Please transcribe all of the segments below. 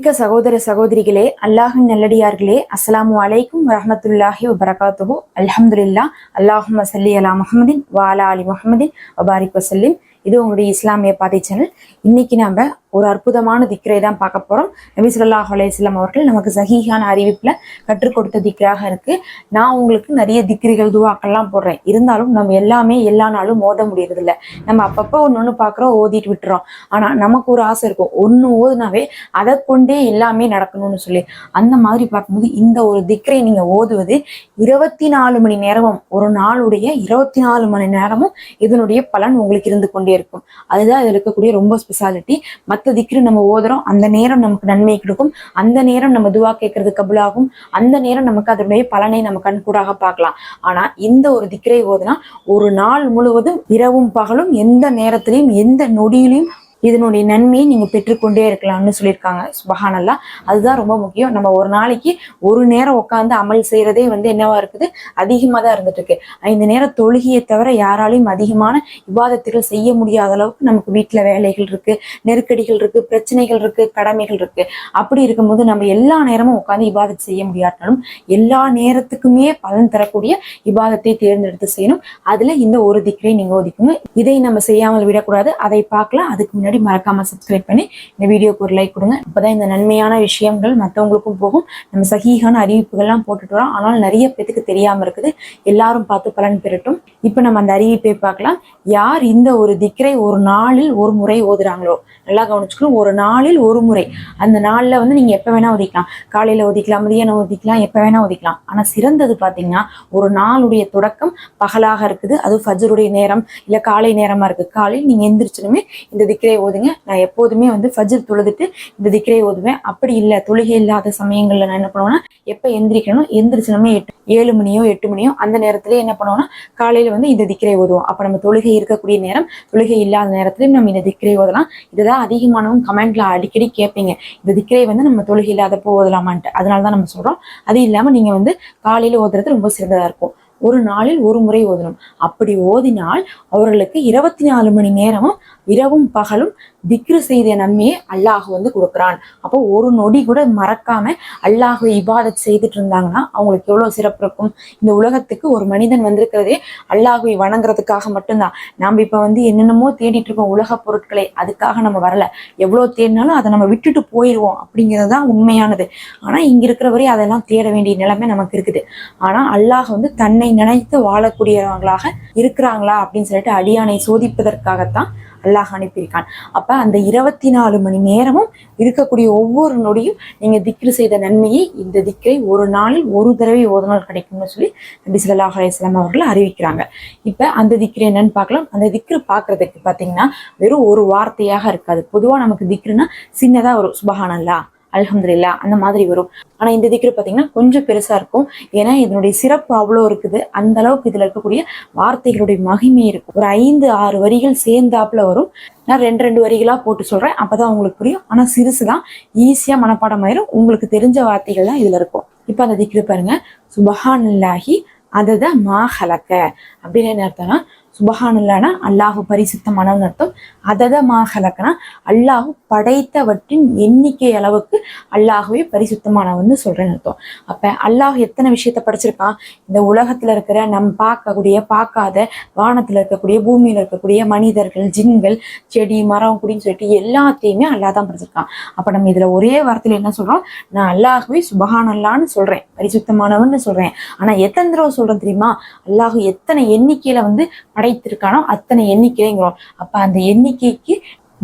அன்புமிக்க சகோதர சகோதரிகளே அல்லாஹின் நல்லடியார்களே அஸ்லாம் வலைக்கும் வரமத்துல்லாஹி வபரகாத்துஹு. அல்ஹம்துலில்லா அல்லாஹும்ம மசல்லி அலா முஹமதின் வாலா அலி முஹமதின் வபாரிக் வசல்லிம் இது உங்களுடைய இஸ்லாமிய பாதை சேனல் இன்னைக்கு நாம ஒரு அற்புதமான திக்ரை தான் பார்க்க போறோம். நபி சொல்லா அலைஹி அவர்கள் நமக்கு சஹீஹான அறிவிப்புல கற்றுக் கொடுத்த திக்ராக இருக்கு. நான் உங்களுக்கு நிறைய திக்ரிகள் துவாக்கெல்லாம் போடுறேன். இருந்தாலும் நம்ம எல்லாமே எல்லா நாளும் ஓத முடியறது இல்ல நம்ம அப்பப்போ ஒன்று ஒன்று பார்க்குறோம் ஓதிட்டு விட்டுறோம். ஆனா நமக்கு ஒரு ஆசை இருக்கும். ஒன்று ஓதுனாவே அதை கொண்டே எல்லாமே நடக்கணும்னு சொல்லி. அந்த மாதிரி பார்க்கும்போது இந்த ஒரு திக்ரை நீங்க ஓதுவது இருபத்தி நாலு மணி நேரமும் ஒரு நாளுடைய இருபத்தி நாலு மணி நேரமும் இதனுடைய பலன் உங்களுக்கு இருந்து கொண்டே இருக்கும். அதுதான் இதில் இருக்கக்கூடிய ரொம்ப ஸ்பெஷாலிட்டி மற்ற திக்ரு நம்ம ஓதுறோம் அந்த நேரம் நமக்கு நன்மை கொடுக்கும். அந்த நேரம் நம்ம துவா கேட்கறது கபுலாகும். அந்த நேரம் நமக்கு அதனுடைய பலனை நம்ம கண்கூடாக பார்க்கலாம். ஆனா இந்த ஒரு திக்ரை ஓதுனா ஒரு நாள் முழுவதும் இரவும் பகலும் எந்த நேரத்திலையும் எந்த நொடியிலையும் இதனுடைய நன்மையை நீங்க பெற்றுக்கொண்டே இருக்கலாம்னு சொல்லியிருக்காங்க. சுபஹானல்லா. அதுதான் ரொம்ப முக்கியம். நம்ம ஒரு நாளைக்கு ஒரு நேரம் உட்காந்து அமல் செய்யறதே வந்து என்னவா இருக்குது? அதிகமா தான் இருந்துட்டு இருக்கு ஐந்து நேரம் தொழுகியை தவிர யாராலையும் அதிகமான விவாதத்துகள் செய்ய முடியாத அளவுக்கு நமக்கு வீட்டுல வேலைகள் இருக்கு நெருக்கடிகள் இருக்கு பிரச்சனைகள் இருக்கு கடமைகள் இருக்கு. அப்படி இருக்கும்போது நம்ம எல்லா நேரமும் உட்காந்து விவாதத்தை செய்ய முடியாட்டாலும் எல்லா நேரத்துக்குமே பலன் தரக்கூடிய இபாதத்தை தேர்ந்தெடுத்து செய்யணும். அதுல இந்த ஒரு திக்கரை நீங்க ஒதுக்குங்க. இதை நம்ம செய்யாமல் விடக்கூடாது. அதை பார்க்கலாம். அதுக்கு முன்னாடி முன்னாடி மறக்காம சப்ஸ்கிரைப் பண்ணி இந்த வீடியோக்கு ஒரு லைக் கொடுங்க. அப்பதான் இந்த நன்மையான விஷயங்கள் மற்றவங்களுக்கும் போகும். நம்ம சகிகான அறிவிப்புகள்லாம் போட்டுட்டு வரோம். ஆனால் நிறைய பேத்துக்கு தெரியாம இருக்குது. எல்லாரும் பார்த்து பலன் பெறட்டும். இப்போ நம்ம அந்த அறிவிப்பை பார்க்கலாம். யார் இந்த ஒரு திக்கரை ஒரு நாளில் ஒரு முறை ஓதுறாங்களோ? நல்லா கவனிச்சுக்கணும். ஒரு நாளில் ஒரு முறை. அந்த நாளில் வந்து நீங்க எப்ப வேணா ஒதுக்கலாம் காலையில ஒதிக்கலாம் மதியானம் ஒதுக்கலாம் எப்ப வேணா ஒதிக்கலாம் ஆனா சிறந்தது பாத்தீங்கன்னா ஒரு நாளுடைய தொடக்கம் பகலாக இருக்குது. அது ஃபஜருடைய நேரம் இல்ல காலை நேரமா இருக்கு. காலையில் நீங்க எந்திரிச்சனுமே இந்த திக்கரை ஓதுங்க. நான் எப்போதுமே வந்து ஃபஜ்ர் தொழுதுட்டு இந்த திக்கரை ஓதுவேன். அப்படி இல்லை தொழுகை இல்லாத சமயங்களில் நான் என்ன பண்ணுவேன்னா எப்போ எந்திரிக்கணும் எந்திரிச்சனமே எட்டு ஏழு மணியோ எட்டு மணியோ அந்த நேரத்துல என்ன பண்ணுவோம்னா காலையில வந்து இந்த திக்கரை ஓதுவோம். அப்போ நம்ம தொழுகை இருக்கக்கூடிய நேரம் தொழுகை இல்லாத நேரத்துலையும் நம்ம இந்த திக்கரை ஓதலாம். இதுதான் அதிகமானவங்க கமெண்ட்ல அடிக்கடி கேட்பீங்க. இந்த திக்கரை வந்து நம்ம தொழுகை இல்லாதப்போ ஓதலாமான்ட்டு. அதனால தான் நம்ம சொல்றோம். அது இல்லாம நீங்க வந்து காலையில ஓதுறது ரொம்ப சிறந்ததா இருக்கும். ஒரு நாளில் ஒரு முறை ஓதணும். அப்படி ஓதினால் அவர்களுக்கு இருபத்தி நாலு மணி நேரமும் இரவும் பகலும் திக்ரு செய்த நன்மையை அல்லாஹ் வந்து கொடுக்குறான். அப்போ ஒரு நொடி கூட மறக்காம அல்லாஹ் இபாதத் செய்துட்டு இருந்தாங்கன்னா அவங்களுக்கு எவ்வளவு சிறப்பு இருக்கும்? இந்த உலகத்துக்கு ஒரு மனிதன் வந்திருக்கிறதே அல்லாஹுவை வணங்குறதுக்காக மட்டும்தான். நாம் இப்ப வந்து என்னென்னமோ தேடிட்டு இருக்கோம் உலக பொருட்களை அதுக்காக நம்ம வரல. எவ்வளவு தேடினாலும் அதை நம்ம விட்டுட்டு போயிடுவோம் அப்படிங்கிறது தான் உண்மையானது. ஆனா இங்க இருக்கிற வரையும் அதெல்லாம் தேட வேண்டிய நிலைமை நமக்கு இருக்குது. ஆனா அல்லாஹ் வந்து தன்னை நினைத்து வாழக்கூடியவங்களாக இருக்கிறாங்களா அப்படின்னு சொல்லிட்டு அடியானை சோதிப்பதற்காகத்தான் அல்லாஹ் அனுப்பியிருக்கான். அப்ப அந்த இருபத்தி நாலு மணி நேரமும் இருக்கக்கூடிய ஒவ்வொரு நொடியும் நீங்க திக்ரு செய்த நன்மையை இந்த திக்கரை ஒரு நாளில் ஒரு தடவை ஒரு நாள் கிடைக்கும்னு சொல்லி நபி சொல்லாஹ் அலைஹி அவர்கள் அறிவிக்கிறாங்க. இப்ப அந்த திக்ரு என்னன்னு பார்க்கலாம். அந்த திக்ரு பார்க்கிறதுக்கு பாத்தீங்கன்னா வெறும் ஒரு வார்த்தையாக இருக்காது. பொதுவா நமக்கு திக்ருனா சின்னதா ஒரு சுபஹானல்லா. அலமதுல்லா அந்த மாதிரி வரும். ஆனா இந்த திக்ரு பாத்தீங்கன்னா கொஞ்சம் பெருசா இருக்கும். ஏன்னா இதனுடைய சிறப்பு அவ்வளோ இருக்குது. அந்த அளவுக்கு இதுல இருக்கக்கூடிய வார்த்தைகளுடைய மகிமை இருக்கும். ஒரு ஐந்து ஆறு வரிகள் சேர்ந்தாப்புல வரும். நான் ரெண்டு ரெண்டு வரிகளா போட்டு சொல்றேன். அப்பதான் உங்களுக்கு புரியும். ஆனா சிறுசுதான் ஈஸியா மனப்பாடம் ஆயிரும். உங்களுக்கு தெரிஞ்ச வார்த்தைகள் தான் இதுல இருக்கும். இப்ப அந்த திக்ரு பாருங்க. சுபஹானல்லாஹி அதத மா ஹலக்க. அப்படின்னு என்ன அர்த்தம்னா சுபஹானுல்லானா அல்லாஹு பரிசுத்தமானவன் அர்த்தம் அததமாக மாஹலக்கனா அல்லாஹு படைத்தவற்றின் எண்ணிக்கை அளவுக்கு அல்லாஹுவே பரிசுத்தமானவன் சொல்றேன்னு அர்த்தம். அப்ப அல்லாஹ் எத்தனை விஷயத்த படைச்சிருக்கான் இந்த உலகத்துல இருக்கிற நம் பார்க்கக்கூடிய பார்க்காத வானத்துல இருக்கக்கூடிய பூமியில இருக்கக்கூடிய மனிதர்கள் ஜின்கள் செடி மரம் அப்படின்னு சொல்லிட்டு எல்லாத்தையுமே அல்லாஹ் தான் படைச்சிருக்கான் அப்ப நம்ம இதுல ஒரே வாரத்துல என்ன சொல்றோம்? நான் அல்லாஹுவே சுபஹானல்லான்னு சொல்றேன். பரிசுத்தமானவன்னு சொல்றேன். ஆனா எத்தனை தடவை சொல்றேன் தெரியுமா? அல்லாஹு எத்தனை எண்ணிக்கையில வந்து படைத்திருக்கானோ அத்தனை எண்ணிக்கைங்கிறோம் அப்ப அந்த எண்ணிக்கைக்கு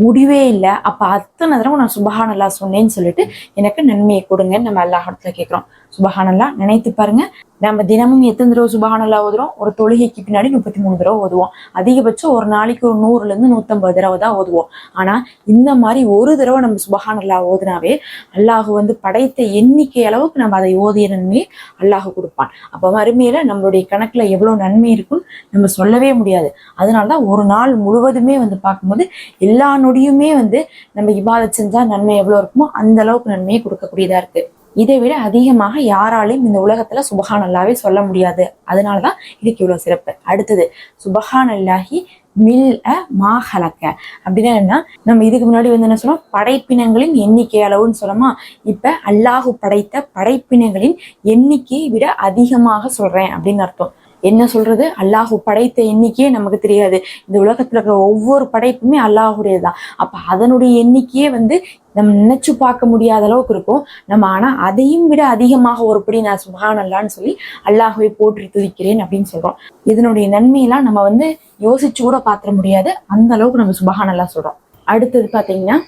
முடிவே இல்லை. அப்ப அத்தனை தடவை நான் சுபஹானல்லா சொன்னேன்னு சொல்லிட்டு எனக்கு நன்மையை கொடுங்கன்னு நம்ம அல்லாஹத்துல கேட்கிறோம். சுபஹானல்லா நினைத்து பாருங்க. நம்ம தினமும் எத்தனை தடவை சுபஹானல்லா ஓதுறோம்? ஒரு தொழுகைக்கு பின்னாடி முப்பத்தி மூணு தடவை ஓதுவோம். அதிகபட்சம் ஒரு நாளைக்கு ஒரு நூறுல இருந்து நூத்தம்பது தடவை தான் ஓதுவோம். ஆனா இந்த மாதிரி ஒரு தடவை நம்ம சுபஹானல்லா ஓதுனாவே அல்லாஹு வந்து படைத்த எண்ணிக்கை அளவுக்கு நம்ம அதை ஓதிய நன்மையை அல்லாஹ் கொடுப்பான். அப்ப மறுமையில நம்மளுடைய கணக்குல எவ்வளவு நன்மை இருக்குன்னு நம்ம சொல்லவே முடியாது. அதனாலதான் ஒரு நாள் முழுவதுமே வந்து பார்க்கும்போது எல்லா நொடியுமே வந்து நம்ம இபாதத் செஞ்சா நன்மை எவ்வளவு இருக்குமோ அந்த அளவுக்கு நன்மையை கொடுக்கக்கூடியதா இருக்கு. இதை விட அதிகமாக யாராலையும் இந்த உலகத்துல சுபஹான் அல்லாவே சொல்ல முடியாது. அதனாலதான் இதுக்கு இவ்வளவு சிறப்பு. அடுத்தது சுபஹான் அல்லாஹி மில் அ மாஹலக்க அப்படின்னா என்ன நம்ம இதுக்கு முன்னாடி வந்து என்ன சொன்னோம்? படைப்பினங்களின் எண்ணிக்கை அளவுன்னு சொல்லமா இப்ப அல்லாஹு படைத்த படைப்பினங்களின் எண்ணிக்கையை விட அதிகமாக சொல்றேன் அப்படின்னு அர்த்தம். என்ன சொல்றது? அல்லாஹு படைத்த எண்ணிக்கையே நமக்கு தெரியாது. இந்த உலகத்துல இருக்கிற ஒவ்வொரு படைப்புமே அல்லாஹுடையதுதான். அப்ப அதனுடைய எண்ணிக்கையே வந்து நம்ம நினைச்சு பார்க்க முடியாத அளவுக்கு இருக்கும். நம்ம ஆனா அதையும் விட அதிகமாக ஒருபடி நான் சுபஹான் அல்லான்னு சொல்லி அல்லாஹுவை போற்றி துதிக்கிறேன் அப்படின்னு சொல்றோம். இதனுடைய நன்மையெல்லாம் நம்ம வந்து யோசிச்சு கூட பாத்திர முடியாது. அந்த அளவுக்கு நம்ம சுபஹான் அல்லா சொல்றோம். அடுத்தது பாத்தீங்கன்னா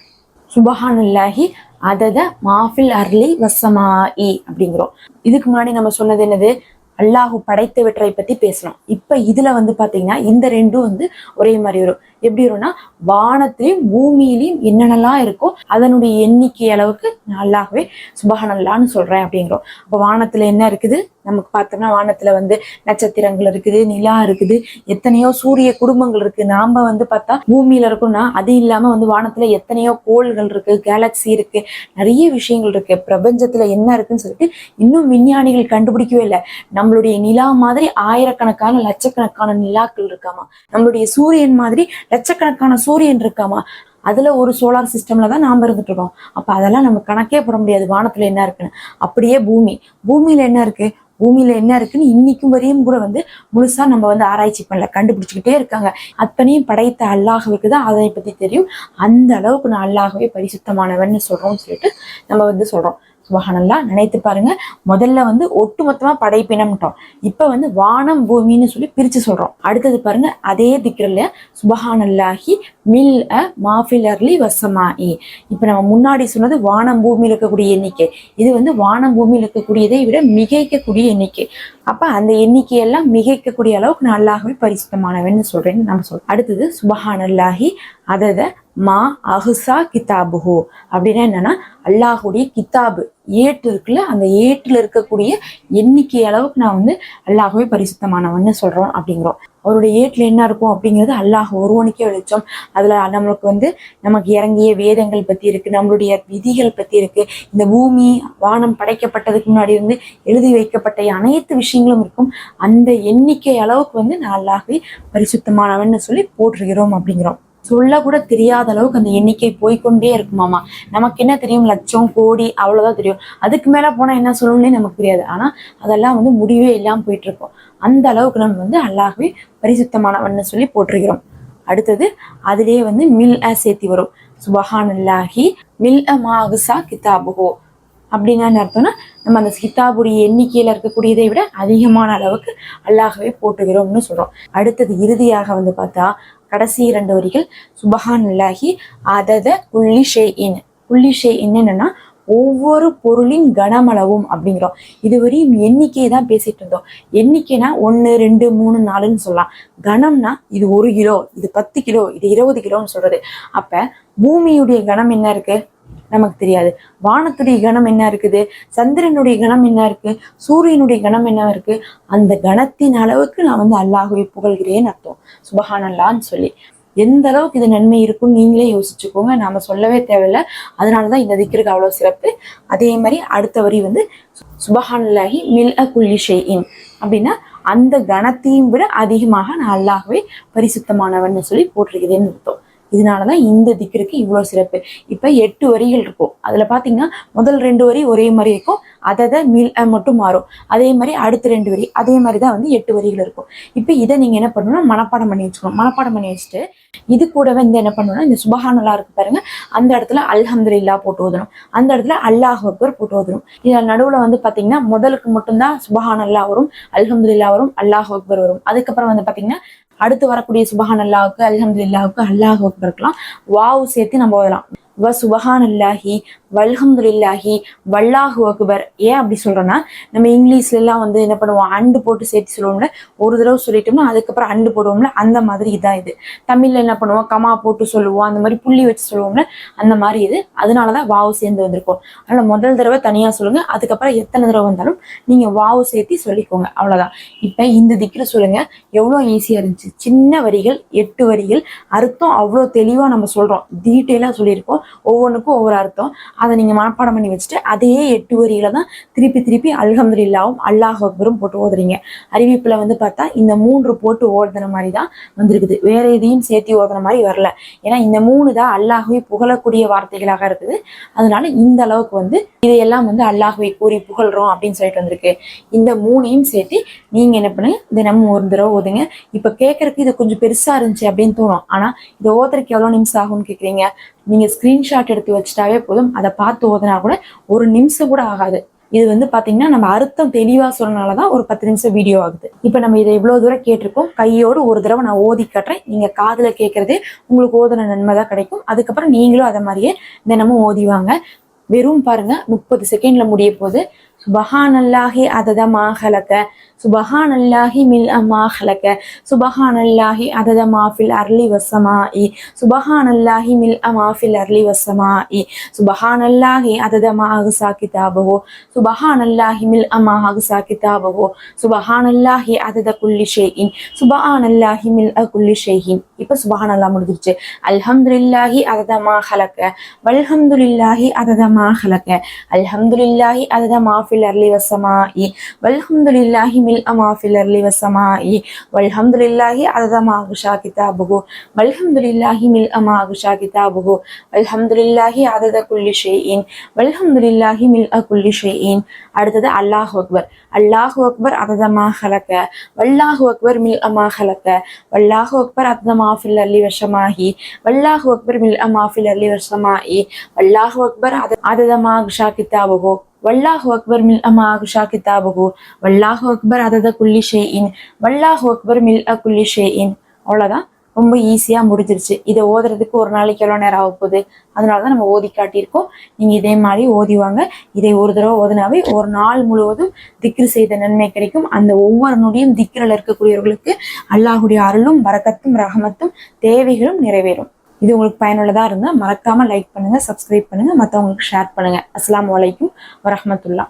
சுபஹானுல்லாஹி அதத மாஃபில் அர்லி வசமாஇ அப்படிங்கிறோம். இதுக்கு முன்னாடி நம்ம சொன்னது என்னது? அல்லாஹு படைத்தவற்றை பத்தி பேசணும். இப்ப இதுல வந்து பாத்தீங்கன்னா இந்த ரெண்டும் வந்து ஒரே மாதிரி வரும். எப்படி வரும்னா வானத்திலையும் பூமியிலையும் என்னென்னலாம் இருக்கோ அதனுடைய எண்ணிக்கை அளவுக்கு நான் அல்லாஹ்வே சுபஹானல்லான்னு சொல்றேன் அப்படிங்கிறோம். அப்ப வானத்துல என்ன இருக்குது? நமக்கு பார்த்தோம்னா வானத்துல வந்து நட்சத்திரங்கள் இருக்குது நிலா இருக்குது எத்தனையோ சூரிய குடும்பங்கள் இருக்கு. நாம வந்து பார்த்தா பூமியில இருக்கோம்னா அது இல்லாம வந்து வானத்துல எத்தனையோ கோள்கள் இருக்கு கேலக்சி இருக்கு நிறைய விஷயங்கள் இருக்கு. பிரபஞ்சத்துல என்ன இருக்குன்னு சொல்லிட்டு இன்னும் விஞ்ஞானிகள் கண்டுபிடிக்கவே இல்லை. நம்மளுடைய நிலா மாதிரி ஆயிரக்கணக்கான லட்சக்கணக்கான நிலாக்கள் இருக்காமா? நம்மளுடைய சூரியன் மாதிரி லட்சக்கணக்கான சூரியன் இருக்காமா? அதுல ஒரு சோலார் சிஸ்டம்ல தான் நாம இருந்துட்டு இருக்கோம். அப்ப அதெல்லாம் நம்ம கணக்கே போட முடியாது வானத்துல என்ன இருக்குன்னு. அப்படியே பூமி. பூமியில என்ன இருக்கு? பூமியில என்ன இருக்குன்னு இன்னைக்கும் வரையும் கூட வந்து முழுசா நம்ம வந்து ஆராய்ச்சி பண்ணல கண்டுபிடிச்சுக்கிட்டே இருக்காங்க. அத்தனையும் படைத்த அல்லாஹுவுக்கு தான் அதை பத்தி தெரியும். அந்த அளவுக்கு நான் அல்லாகவே பரிசுத்தமானவன் சொல்றோம்னு சொல்லிட்டு நம்ம வந்து சொல்றோம். சுபஹானல்லா நினைத்து பாருங்க. முதல்ல வந்து ஒட்டுமொத்தமா படைப்பினம்ட்டோம். இப்ப வந்து வானம் பூமின்னு சொல்லி பிரிச்சு சொல்றோம். அடுத்தது பாருங்க அதே திக்ரல்ல சுபஹானல்லாஹி மில் அ மாஃபிலர்லி வசமாயி இப்ப நம்ம முன்னாடி சொன்னது வானம் பூமியில் இருக்கக்கூடிய எண்ணிக்கை. இது வந்து வானம் பூமியில் இருக்கக்கூடியதை விட மிகைக்கக்கூடிய எண்ணிக்கை. அப்ப அந்த எண்ணிக்கையெல்லாம் மிகைக்கக்கூடிய அளவுக்கு நான் அல்லாஹ்வே பரிசுத்தமானவன்னு சொல்றேன்னு நம்ம சொல்றோம் அடுத்தது சுபஹானல்லாஹி அதத மா அஹுசா கிதாபுஹு. அப்படின்னா என்னன்னா அல்லாஹுடைய கித்தாபு ஏட்டு இருக்குல்ல அந்த ஏட்டுல இருக்கக்கூடிய எண்ணிக்கை அளவுக்கு நான் வந்து அல்லாஹுவே பரிசுத்தமானவன்னு சொல்றோம் அப்படிங்கிறோம். அவருடைய ஏட்டுல என்ன இருக்கும் அப்படிங்கிறது அல்லாஹ் ஒருவனுக்கே வெளிச்சம். அதுல நம்மளுக்கு வந்து நமக்கு இறங்கிய வேதங்கள் பத்தி இருக்கு நம்மளுடைய விதிகள் பத்தி இருக்கு. இந்த பூமி வானம் படைக்கப்பட்டதுக்கு முன்னாடி இருந்து எழுதி வைக்கப்பட்ட அனைத்து விஷயங்களும் இருக்கும். அந்த எண்ணிக்கை அளவுக்கு வந்து நான் அல்லாஹ்வை பரிசுத்தமானவன்னு சொல்லி போற்றுகிறோம் அப்படிங்கிறோம். சொல்ல கூட தெரியாத அளவுக்கு அந்த எண்ணிக்கை போய்க்கொண்டே இருக்குமாமா நமக்கு என்ன தெரியும்? லட்சம் கோடி அவ்வளவுதான் தெரியும். அதுக்கு மேல போனா என்ன சொல்லணும்னே நமக்கு தெரியாது ஆனா அதெல்லாம் வந்து முடிவே இல்லாம போயிட்டு இருக்கோம் அந்த அளவுக்கு நம்ம வந்து அல்லாகவே பரிசுத்தமானவன் சொல்லி போற்றுகிறோம் அடுத்தது அதிலேயே வந்து மில் அ சேர்த்தி வரும். சுபஹானல்லாஹி மில் அ மாகுசா கிதாபுகோ அப்படின்னா என்ன அர்த்தம்னா நம்ம அந்த கிதாபுடைய எண்ணிக்கையில இருக்கக்கூடியதை விட அதிகமான அளவுக்கு அல்லாகவே போட்டுகிறோம்னு சொல்றோம். அடுத்தது இறுதியாக வந்து பார்த்தா கடைசி இரண்டு வரிகள் சுபஹான் அதத புள்ளி ஷே இன் புள்ளி ஷே என்னன்னா ஒவ்வொரு பொருளின் கனமளவும் அப்படிங்கிறோம். இதுவரையும் எண்ணிக்கையை தான் பேசிட்டு இருந்தோம். எண்ணிக்கைனா ஒன்று ரெண்டு மூணு நாலுன்னு சொல்லலாம். கனம்னா இது ஒரு கிலோ இது பத்து கிலோ இது இருபது கிலோன்னு சொல்றது. அப்ப பூமியுடைய கணம் என்ன இருக்கு? நமக்கு தெரியாது. வானத்துடைய கணம் என்ன இருக்குது? சந்திரனுடைய கணம் என்ன இருக்கு? சூரியனுடைய கணம் என்ன இருக்கு? அந்த கணத்தின் அளவுக்கு நான் வந்து அல்லாஹுவை புகழ்கிறேன்னு அர்த்தம். சுபஹானல்லான்னு சொல்லி. எந்த அளவுக்கு இது நன்மை இருக்கும்னு நீங்களே யோசிச்சுக்கோங்க. நாம சொல்லவே தேவையில்ல. அதனாலதான் இந்த திக்கிற்கு அவ்வளவு சிறப்பு. அதே மாதிரி அடுத்த வரி வந்து சுபஹானல்லாஹி மில் அ குல்லி ஷெய்இன் அப்படின்னா அந்த கணத்தையும் விட அதிகமாக நான் அல்லாகவே பரிசுத்தமானவன் சொல்லி போட்டிருக்கிறேன்னு அர்த்தம். இதனாலதான் இந்த திக்கிற்கு இவ்வளவு சிறப்பு. இப்போ எட்டு வரிகள் இருக்கும். அதுல பார்த்தீங்கன்னா முதல் ரெண்டு வரி ஒரே மாதிரி இருக்கும். அதை மில் மட்டும் மாறும். அதே மாதிரி அடுத்த ரெண்டு வரி அதே மாதிரி தான் வந்து எட்டு வரிகள் இருக்கும். இப்ப இதை நீங்க என்ன பண்ணணும்னா மனப்பாடம் பண்ணி வச்சுக்கணும். மனப்பாடம் பண்ணி வச்சுட்டு இது கூடவே வந்து என்ன பண்ணணும்னா இந்த சுபஹானலா இருக்கு பாருங்க. அந்த இடத்துல அல்ஹம்துலில்லா போட்டு ஓதணும். அந்த இடத்துல அல்லாஹ் அக்பர் போட்டு ஓதணும். இதில் நடுவுல வந்து பாத்தீங்கன்னா முதலுக்கு மட்டும்தான் சுபஹானல்லா வரும் அல்ஹம்துலில்லா வரும் அல்லாஹ் அக்பர் வரும். அதுக்கப்புறம் வந்து பாத்தீங்கன்னா அடுத்து வரக்கூடிய சுபஹான் அல்லாவுக்கு அல்ஹம்துல்லாவுக்கு அல்லாஹ் அக்பருக்கெல்லாம் வாவு சேர்த்து நம்ம ஓதலாம். வ சுபஹானல்லாஹி வல்ஹம்துலில்லாஹி வல்லாஹு அக்பர். ஏன் அப்படி சொல்கிறேன்னா நம்ம இங்கிலீஷ்ல எல்லாம் வந்து என்ன பண்ணுவோம்? அண்டு போட்டு சேர்த்து சொல்லுவோம்ல. ஒரு தடவை சொல்லிட்டோம்னா அதுக்கப்புறம் அண்டு போடுவோம்ல. அந்த மாதிரி இதான் இது. தமிழ்ல என்ன பண்ணுவோம்? கமா போட்டு சொல்லுவோம். அந்த மாதிரி புள்ளி வச்சு சொல்லுவோம்ல. அந்த மாதிரி இது. அதனால தான் வாவு சேர்ந்து வந்திருக்கோம். அதனால முதல் தடவை தனியாக சொல்லுங்க. அதுக்கப்புறம் எத்தனை தடவை வந்தாலும் நீங்கள் வாவு சேர்த்து சொல்லிக்கோங்க. அவ்வளோதான் இப்போ இந்த திக்கிற சொல்லுங்க. எவ்வளோ ஈஸியாக இருந்துச்சு. சின்ன வரிகள் எட்டு வரிகள். அர்த்தம் அவ்வளோ தெளிவாக நம்ம சொல்கிறோம் டீட்டெயிலாக சொல்லியிருக்கோம். ஒவ்வொன்றுக்கும் ஒவ்வொரு அர்த்தம். அதை நீங்கள் மனப்பாடம் பண்ணி வச்சுட்டு அதே எட்டு வரியில தான் திருப்பி திருப்பி அல்ஹம்துலில்லாவும் அல்லாஹ் அக்பரும் போட்டு ஓதுறீங்க. அறிவிப்பில் வந்து பார்த்தா இந்த மூன்று போட்டு ஓதுன மாதிரி தான் வந்திருக்குது. வேற எதையும் சேர்த்து ஓதுன மாதிரி வரல. ஏன்னா இந்த மூணு தான் அல்லாஹுவை புகழக்கூடிய வார்த்தைகளாக இருக்குது. அதனால இந்த அளவுக்கு வந்து இதையெல்லாம் வந்து அல்லாஹுவை கூறி புகழ்றோம் அப்படின்னு சொல்லிட்டு வந்திருக்கு. இந்த மூணையும் சேர்த்து நீங்க என்ன பண்ணுங்க தினமும் ஒரு தடவை ஓதுங்க. இப்ப கேட்கறதுக்கு இது கொஞ்சம் பெருசா இருந்துச்சு அப்படின்னு தோணும். ஆனா இதை ஓதுறதுக்கு எவ்வளவு நிமிஷம் ஆகும்னு கேக்குறீங்க? நீங்க ஸ்கிரீன்ஷாட் எடுத்து வச்சுட்டாவே போதும். அதை பார்த்து ஓதுனா கூட ஒரு நிமிஷம் கூட ஆகாது. இது வந்து பாத்தீங்கன்னா நம்ம அர்த்தம் தெளிவா சொன்னனால தான் ஒரு பத்து நிமிஷம் வீடியோ ஆகுது. இப்போ நம்ம இதை இவ்வளவு தூரம் கேட்டிருக்கோம். கையோடு ஒரு தடவை நான் ஓதி காட்டுறேன். நீங்க காதுல கேட்கறதே உங்களுக்கு ஓதுன நன்மை தான் கிடைக்கும். அதுக்கப்புறம் நீங்களும் அதை மாதிரியே தினமும் ஓதிவாங்க வெறும் பாருங்க முப்பது செகண்ட்ல முடிய போகுது. சுபஹானல்லாஹி அதத மா ஹலக சுபஹானல்லாஹி மில் அமா ஹலக சுபஹானல்லாஹி அதத மா ஃபில் அர்லி வசமாஇ சுபஹானல்லாஹி மில் அமா ஃபில் அர்லி வசமாஇ சுபஹானல்லாஹி அதத மா அகுசா கிதாபஹு சுபஹானல்லாஹி மில் அமா அகுசா கிதாபஹு சுபஹானல்லாஹி அதத குல்லி ஷைஇன் சுபஹானல்லாஹி மில் அ குல்லி ஷைஇன் இப்போ சுபஹானல்லாஹ் முடிஞ்சிருச்சு அல்ஹம்துலில்லாஹி அதத மா ஹலக வல்ஹம்துலில்லாஹி அதத மா ஹலக அல்ஹம்துலில்லாஹி அதத மா ஃபில் அர்லி வசமாஇ வல்ஹம்துலில்லாஹி மில் அமா ஃபில் அர்லி வசமாஇ வல்ஹம்துலில்லாஹி அதத மா அகுஷா கிதாபுகு வல்ஹம்துலில்லாஹி மில் அமா அகுஷா கிதாபுகு வல்ஹம்துலில்லாஹி அதத குல்லி ஷைஇன் வல்ஹம்துலில்லாஹி மில் அ குல்லி ஷைஇன் அடுத்தது அல்லாஹ் அக்பர் அல்லாஹு அக்பர் அதத மா ஹலக வல்லாஹு அக்பர் மில் அமா ஹலக வல்லாஹு அக்பர் அதத மா ஃபில் அர்லி வசமாஹி வல்லாஹு அக்பர் மில் அமா ஃபில் அர்லி வசமாஇ வல்லாஹு அக்பர் அத- அதத மா அகுஷா கிதாபுகு வல்லாஹு அக்பர் மில் அமா அகுஷா கிதாபுகு வல்லாஹு அக்பர் அதத குல்லி ஷேஇன் வல்லாஹு அக்பர் மில் அ குல்லி ஷேஇன் அவ்வளோதான் ரொம்ப ஈஸியாக முடிஞ்சிருச்சு இதை ஓதுறதுக்கு ஒரு நாளைக்கு எவ்வளோ நேரம் ஆக போகுது அதனால தான் நம்ம ஓதி காட்டியிருக்கோம் நீங்கள் இதே மாதிரி ஓதிவாங்க இதை ஒரு தடவை ஓதுனாவே ஒரு நாள் முழுவதும் திக்ரு செய்த நன்மை கிடைக்கும் அந்த ஒவ்வொரு நொடியும் திக்ரில் இருக்கக்கூடியவர்களுக்கு அல்லாஹுடைய அருளும் வரக்கத்தும் ரகமத்தும் தேவைகளும் நிறைவேறும் இது உங்களுக்கு பயனுள்ளதாக இருந்தால் மறக்காமல் லைக் பண்ணுங்கள் சப்ஸ்கிரைப் பண்ணுங்கள் மற்றவங்களுக்கு ஷேர் பண்ணுங்கள் அஸ்லாம் அலைக்கும் வரமத்துல்லா